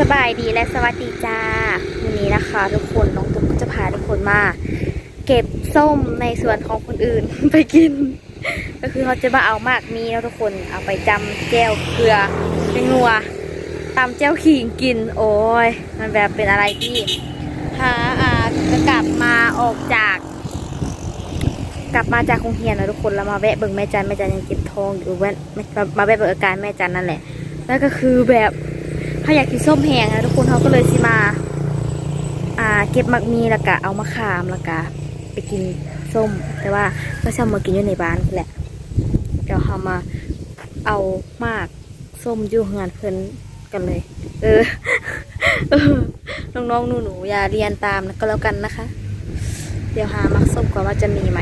สบายดีและสวัสดีจ้าวันนี้นะคะ ทุกคนน้องตุ๊กจะพาทุกคนมา เก็บส้มในสวนของคนอื่น ไปกิน ก็คือเขาจะมาเอามากมีแล้วทุกคนเอาไปจำแก้วเกลือเป็นงัวตำแจ้วขิงกิน โอ้ยมันแบบเป็นอะไรที่หาอ่าจะกลับมาออกจาก กลับมาจากโรงเรียนนะทุกคนแล้วมาแวะเบิ่งแม่จันแม่จันยังเก็บทองอยู่แวะมาแวะเบิ่งอาการแม่จันนั่นแหละแล้วก็คือแบบ ถ้าอยากกินส้มแห้งนะทุกคนเขาก็เลยสิมา อ่า เก็บมักมีแล้วก็เอามาขามแล้วก็ไปกินส้ม แต่ว่าก็ชอบมากินอยู่ในบ้านแหละเดี๋ยวเรามาเอามากส้มอยู่เฮือนเพิ่นกันเลย เออน้องๆหนูๆอย่าเรียนตามก็แล้วกันนะคะ เดี๋ยวหามักส้มก่อนว่าจะมีไหม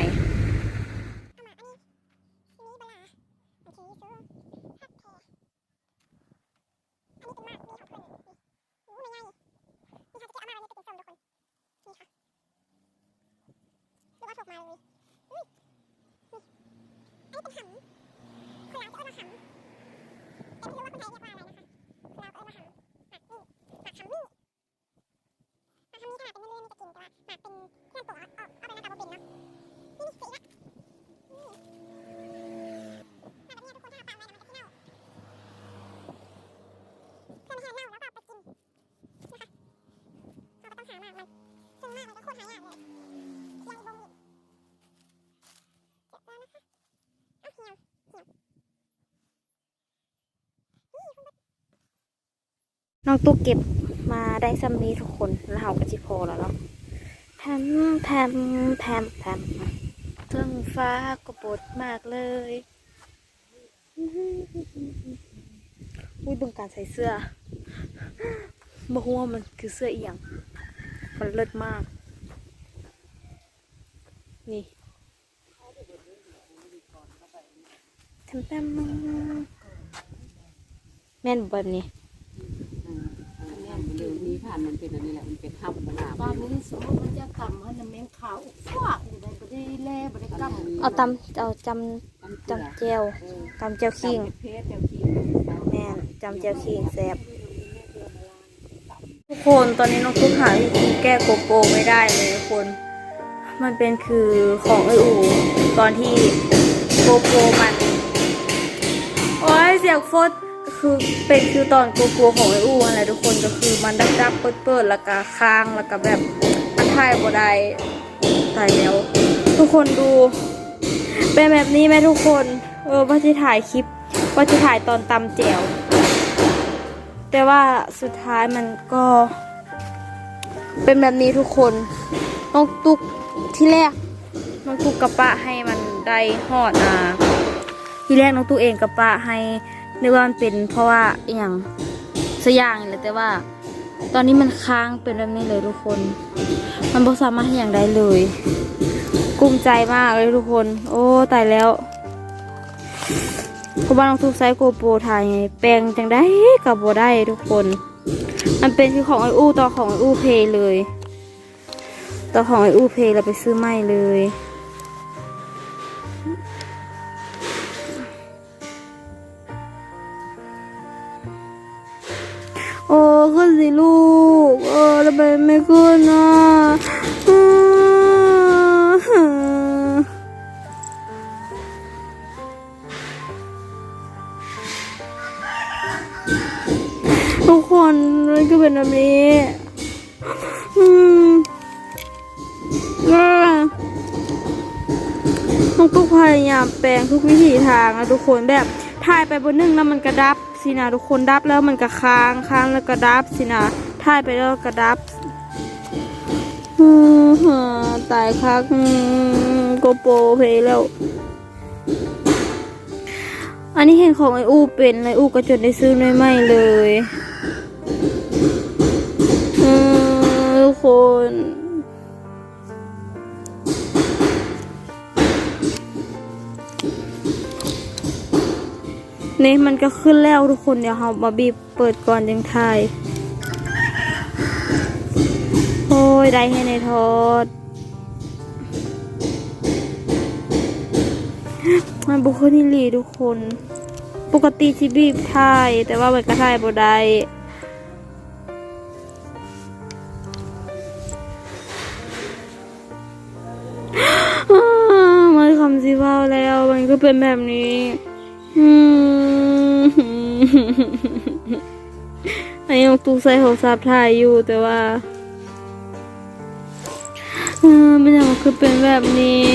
น้องตุ๊กเก็บมาได้ซ้ำนี้ทุกคนแล้วเราก็จิโพแล้วเนาะแพมแพมแพมแพมเท้องฟ้าก็บดมากเลยอุ้ยบึงการใส่เสื้อบ่ฮู้วมันคือเสื้อเอียง มันเลิศมาก นี่แพมแพมแม่นบ่แบบนี้เดี๋ยวนี้ผ่านมันเป็นอันนี้แหละมันเป็นห้ำมะนาวบ้านนี้สมมติมันจะกำให้น้ำแมงขาวอุกฟากอยู่ในบ่ได้แล่บ่ได้กำเอาตำเอาจำจำเจียวจำเจียวขิงเพชรเจ้าขี้แม่นจำเจียวขิงแซ่บทุกคนตอนนี้น้องทุกหาวิธีแก้โกโปรไม่ได้เลยทุกคน มันเป็นคือของไออูตอนที่โกโปรมัน โอ้ยเสียงฟดก็คือเป็นคือตอนโกโปรของไออูอะไรทุกคนก็คือมันดับดับเปิดเปิดแล้วก็ค้างแล้วก็แบบมันถ่ายบ่ได้ตายแล้ว ทุกคนดู เป็นแบบนี้ไหมทุกคน เออว่าจะถ่ายคลิปว่าจะถ่ายตอนตำแจวแต่ว่าสุดท้ายมันก็ เป็นแบบนี้ทุกคนน้องตุก ที่แรกน้องตุกกระปะให้มันได้หอดอ่าที่แรกน้องตุกเองกระปะให้นึกว่ามันเป็นเพราะว่าอหย่างสักอย่างนี่แหละแต่ว่า ตอนนี้มันค้างเป็นแบบนี้เลยทุกคน มันบ่สามารถให้อย่างใดเลย กุ้มใจมากเลยทุกคน โอ้ตายแล้วเพราะว่าน้องทุกไซส์โกโปรถ่ายไงแปลงจังได้กับโบได้ทุกคน มันเป็นคือของไออูต่อของไออูเพย์เลย ต่อของไออูเพยเราไปซื้อใหม่เลย โอ้ขึ้นสิลูก เออทำไมไม่ขึ้นอะทุกคนมันก็เป็นแบบนี้ อืม น้องตุ๊กพยายามแปลงทุกวิถีทางนะทุกคนแบบถ่ายไปบนนึ่งแล้วมันกระดับสินะทุกคนดับแล้วมันก็ค้างค้างแล้วก็ดับสินะถ่ายไปแล้วก็ดับอืมฮะตายคักโกโปเพลแล้ว อันนี้เห็นของไออูเป็นไออูก็จนได้ซื้อไม่ไม่เลย นี่มันก็ขึ้นแล้วทุกคนเดี๋ยวเราบาบีเปิดก่อนยังทายโอ้ยได้ให้ในทอดมันบุคคลนี่ลีทุกคน ปกติที่บีบทายแต่ว่ามันก็ทายบ่ได้มัคำสิว่าแล้วมันก็เป็นแบบนี้ อันนี้น้องตุ๊กใส่โทรศัพท์ถ่ายอยู่แต่ว่าออไม่ใช่มันคือเป็นแบบนี้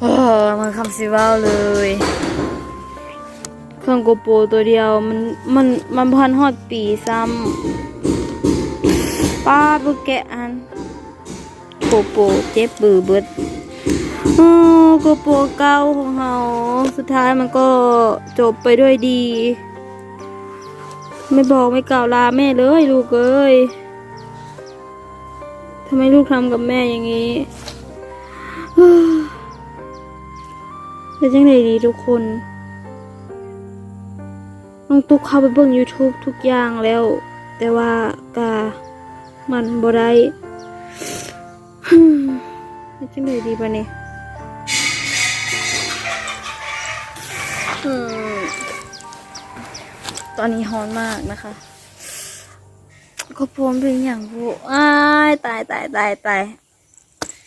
โอ้มันคำสิว้าเลยเครื่องโกโปรตัวเดียวมันมันมันพันฮอดปีซ้ำป้าบุแกอันโกโปรเจ็บบือเบิด อ้โกโปรเก่าของเราสุดท้ายมันก็จบไปด้วยดี ไม่บอกไม่กล่าวลาแม่เลยลูกเอ้ยทำไมลูกทำกับแม่อย่างนี้เป็นจังไดดีทุกคนน้องตุ๊กเข้าไปเบิ่ง YouTube ทุกอย่างแล้ว แต่ว่ากามันบ่ได้เป็นจังไดดีปะเนี่ย อืมตอนนี้ฮ้อนมากนะคะก็พร้อมเป็นอย่างผู้อ้ายตายตายตายตาย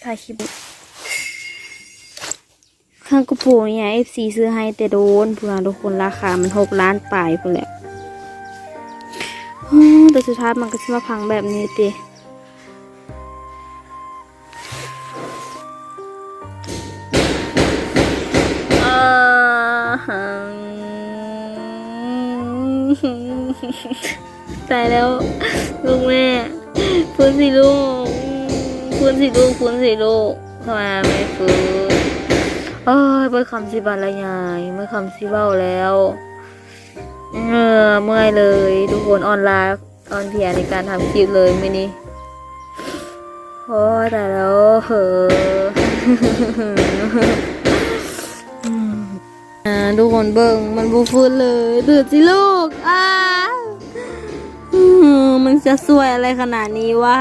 ถ่ายคลิปข้างกระโปรงเนี่ย FC ซื้อให้แต่โดนเพื่อนทุกคนราคา มันหกล้านปลายพุ่นแหละแต่สุดท้ายมันก็จะมาพังแบบนี้ติ ตายแล้ว ลูกแม่ฟื้นสิลูกฟื้นสิลูกฟื้นสิลูกทำไมไม่ฟื้นเอ้ยเมื่อคำสิบันละยายเมื่อคำสิเบ้าแล้วเออเมื่อยเลย ทุกคนออนไลน์ออนเพลียในการทำคลิปเลยมินี้โอ้แต่แล้วเหอะทุกคนเบิ่งมันบูฟื้นเลยตื่นสิลูกอ้ามันจะสวยอะไรขนาดนี้วะ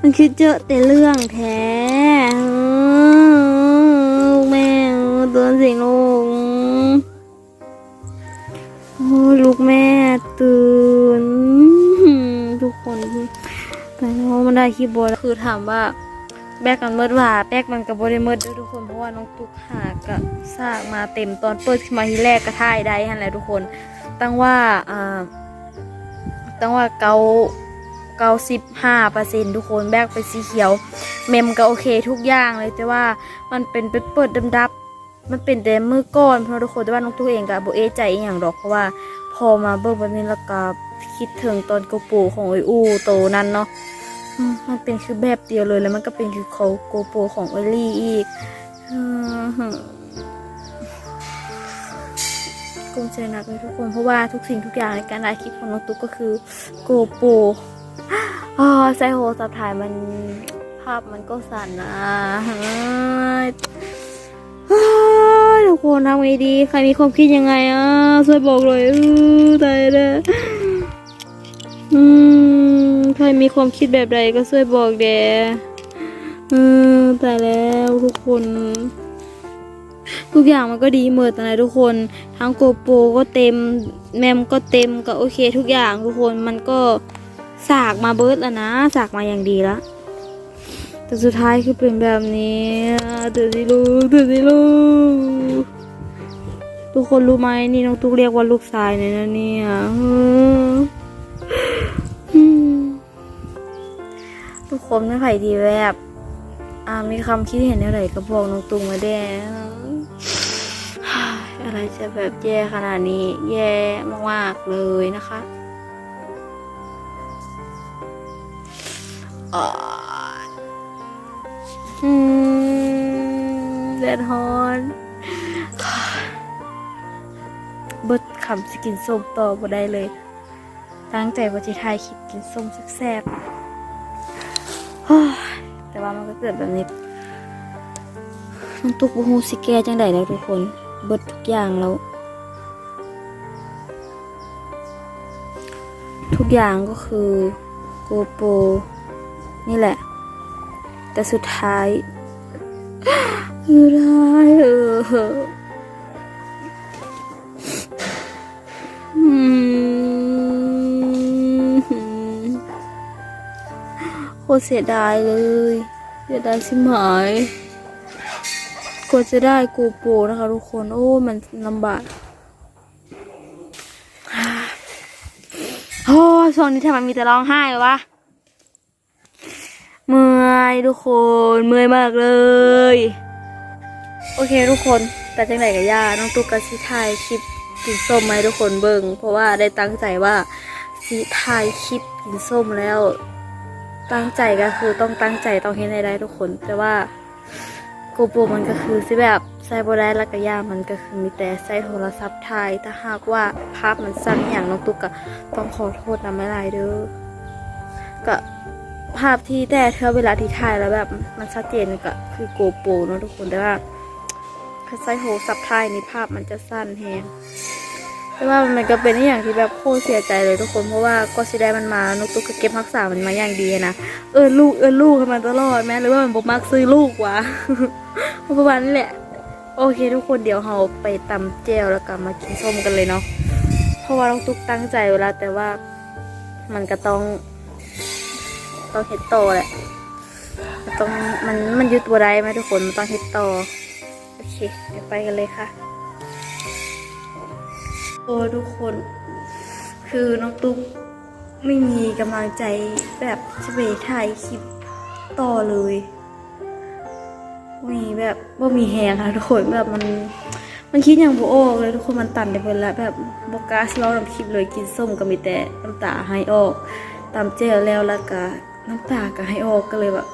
มันคือเจอแต่เรื่องแท้แม่ตือนสิลูกโอ้ลูกแม่ตื่นทุกคนแต่ว่ามันได้คีย์บอร์ดคือถามว่า แบกกันเมิดว่าแบกมันกับบริเมิดด้วยทุกคนเพราะว่าน้องตุ๊กหากะซากมาเต็มตอนเปิดขึ้นมาทีแรกก็ท่ายได้ฮันแหละทุกคน ตั้งว่าอ่าตั้งว่าเกาเกาสิบห้าเปอร์เซ็นทุกคนแบกเป็นสีเขียว เมมก็โอเคทุกอย่างเลยแต่ว่ามันเป็นไปเปิดดำดับ มันเป็นแต่มือก้อนเพราะทุกคนแต่ว่าน้องตัวเองกับโบเอใจอย่างดอกเพราะว่าพอมาเบิ่งแบบนี้แล้วก็คิดถึงตอนโกโปรของไออูโตนั้นเนาะ มันเป็นคือแบบเดียวเลยแล้วมันก็เป็นคือเขาโกโปรของไอลลี่อีกกุ้มใจหนักเลยทุกคนเพราะว่าทุกสิ่งทุกอย่างในการถ่ายคลิปของน้องตุ๊กก็คือโกโปรอ๋อใส่โหสับถ่ายมันภาพมันก็สั่นนะทุกคนทำไงดี ใครมีความคิดยังไงอะช่วยบอกเลยอือตายแล้วอืม ใครมีความคิดแบบใดก็ช่วยบอกแดอืมตายแล้วทุกคน ทุกอย่างมันก็ดีเหมดนะทุกคน ทั้งโกโปรก็เต็ม แมมก็เต็มก็โอเค ทุกอย่างทุกคนมันก็สากมาเบิร์ดแล้วนะสากมาอย่างดีแล้วแต่สุดท้ายคือเป็นแบบนี้เดือดสิลูกเดือดสิลูกทุกคนรู้ไหมนี่น้องตุ๊กเรียกว่าลูกชายเลยนะเนี่ย คนไม่ไผ่ดีแบบอ่ามีคำคิดเห็นอะไรก็บอกน้องตุ๊กมาแด้อะไรจะแบบแย่ขนาดนี้ แย่มากๆเลยนะคะอืมแดดฮอนบดคำสกินส้มต่อบ่ได้เลย ตั้งใจว่าจะถ่ายคลิปกินส้มแซ่บๆ แต่ว่ามันก็เกิดแบบนี้น้องตุกบูฮูสิแกจังไดแล้วทุกคน เบิดทุกอย่างแล้ว ทุกอย่างก็คือโกโปรนี่แหละ แต่สุดท้ายสุดท้ายเออ ตรเสียดายเลย เสียดายชิมหายกว่าจะได้โกโปนะคะทุกคน โอ้ มันลำบากโอ้ช่วงนี้ทำไมมีแต่ร้องไห้วะ เมื่อยทุกคน เมื่อยมากเลย โอเคทุกคน แต่จังไหนกับย่า น้องตุ๊กกับสิถ่ายคลิปกินส้มไหมทุกคนเบิ่งเพราะว่าได้ตั้งใจว่าสิถ่ายคลิปกินส้มแล้ว ตั้งใจก็คือต้องตั้งใจต้องเห็นให้ได้ทุกคน แต่ว่าโกโปรมันก็คือสิแบบใส่บ่ได้แล้วก็ย่ามันก็คือมีแต่ใส่โทรศัพท์ถ่ายถ้าหากว่าภาพมันสั้นอย่างน้องตุ๊กก็ต้องขอโทษนะไม่ไรเด้อก็ภาพที่แต่เธอเวลาที่ถ่ายแล้วแบบมันชัดเจนก็คือโกโปรเนอะทุกคนแต่ว่าถ้าใส่โทรศัพท์ถ่ายนี่ภาพมันจะสั้นแฮง แต่ว่ามันก็เป็นอย่างที่แบบโคตรเสียใจเลยทุกคนเพราะว่าก็สิได้มันมานกตุ๊กก็เก็บรักษามันมาอย่างดีนะเออลูกเออลูกให้มันตลอดแม้หรือว่ามันบ่มักซื้อลูกวะประมาณนี้แหละ โอเค ทุกคนเดี๋ยวเราไปตำเจลแล้วก็มากินส้มกันเลยเนาะเพราะว่าน้องตุ๊กตั้งใจเวลาแต่ว่ามันก็ต้องต้องเฮ็ดโตแหละต้องมันมันยึดบัได้ไหมทุกคนมันต้องเฮ็ดโตโอเคเดี๋ยวไปกันเลยค่ะ โอ้ทุกคน คือน้องตุ๊กไม่มีกำลังใจแบบจะไปถ่ายคลิปต่อเลย มีแบบว่ามีแหงค่ะทุกคนแบบมัน มันคิดอย่างโบโอเลยทุกคนมันตันไปหมดแล้วแบบบกล้าสเล่าน้ำคลิปเลยกินส้มก็มีแต่น้ำตาให้ออก ตามเจลแล้วแล้วก็น้ำตาก็ให้ออกก็เลยแบบ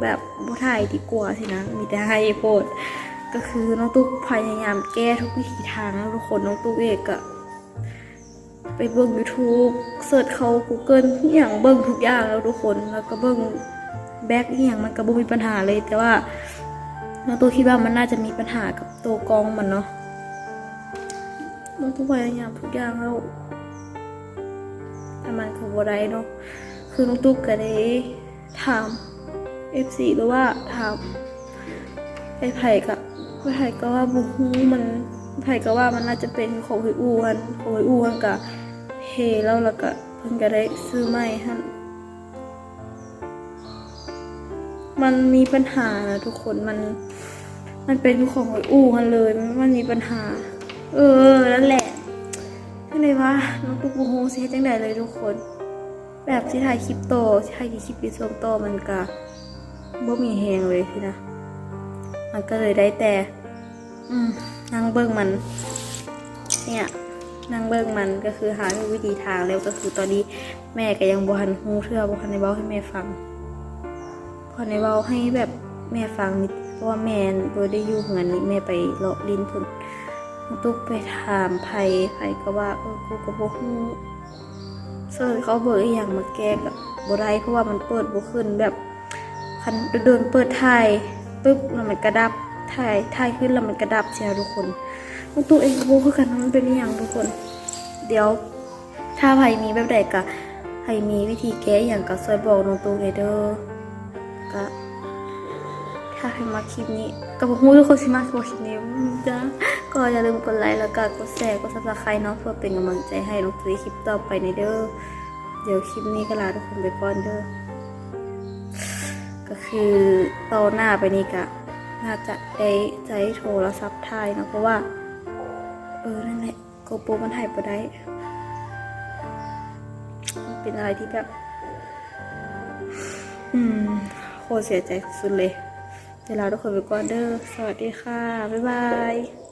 แบบบ่ถ่ายดีกว่าสินะ มีแต่ให้โพด ก็คือน้องตุ๊กพยายามแก้ทุกวิถีทางแล้วทุกคนน้องตุ๊กเอกอะไปเบิ่ง YouTube เสิร์ชเขา Google ทุกอย่างเบิ่งทุกอย่างแล้วทุกคนแล้วก็เบิ่งแบ็กอย่างมันก็บ่มีปัญหาเลย แต่ว่าน้องตุ๊กคิดว่ามันน่าจะมีปัญหากับตัวกองมันเนาะน้องตุ๊กพยายามทุกอย่างแล้วแต่มันก็บ่ได้เนาะคือน้องตุ๊กก็ได้ถาม F4 หรือว่าถามไอ้ไผ่กั บไอ้ไผ่ก็ว่าบุฮูมันไผ่ก็ว่ามันน่าจะเป็นของไอ้อ้วนของไอ้อ้วนกับเฮแล้วแล้วก็เพิ่นก็ได้ซื้อใหม่ฮันมันมีปัญหานะทุกคนมัน มันเป็นของไอ้อู้กันเลยมันมีปัญหา เออนั่นแหละจังไดวะน้องตุ๊กบูฮูเสียจังไดเลยทุกคน แบบที่ถ่ายคลิปโตที่ถ่ายคลิปปีสวมโตมันก็บ่มีแฮงเลยทีนะมันก็เลยได้แต่ อืมนั่งเบิ้งมัน เนี่ยนั่งเบิ้งมันก็คือหาวิธีทางแล้วก็คือตอนนี้แม่ก็ยังบ่ทันฮู้เทื่อบ่ทันเว้าให้แม่ฟังพอในเว้าให้แบบแม่ฟังเพราะว่าแม่บได้อยู่เฮือนนี่แม่ไปเลาะลิ้นพุ่นตุ๊กไปถามไผไผก็ว่าเออกูก็บ่ฮู้เสิร์ชเขาเบิกอีหยังมาแก้ก็บ่ได้เพราะว่ามันเปิดบ่ขึ้นแบบคันโดนเปิดถ่ายปุ๊บแล้วมันกระดับ ถ่ายถ่ายขึ้นแล้วมันกระดับเชียทุกคนน้องตัวเองก็บอกคือกันว่ามันเป็นอย่างทุกคน เดี๋ยวถ้าใครมีแบบใดก็ใครมีวิธีแก้อย่างก็ช่วยบอกน้องตูเลยเด้อก็ถ้าใครมาคลิปนี้ก็บอกฮู้ทุกคนสิมาคลิปนี้จ้าก็อย่าลืมกดไลค์แล้วก็กดแชร์กดซับสไครต์เนาะเพื่อเป็นกำลังใจให้น้องตูคลิปต่อไปในเด้อเดี๋ยวคลิปนี้ก็ลาทุกคนไปก่อนเด้อก็คือตอหน้าไปนี่กะ น่าจะได้ใจโทรศัพท์ถ่ายนะเพราะว่า เออ นั่นแหละโกโปรมันถ่ายไปได้ มันเป็นอะไรที่แบบ อืม โคตรเสียใจสุดเลยเดี๋ยวลาทุกคนไปก่อนเด้อ สวัสดีค่ะ บ๊ายบาย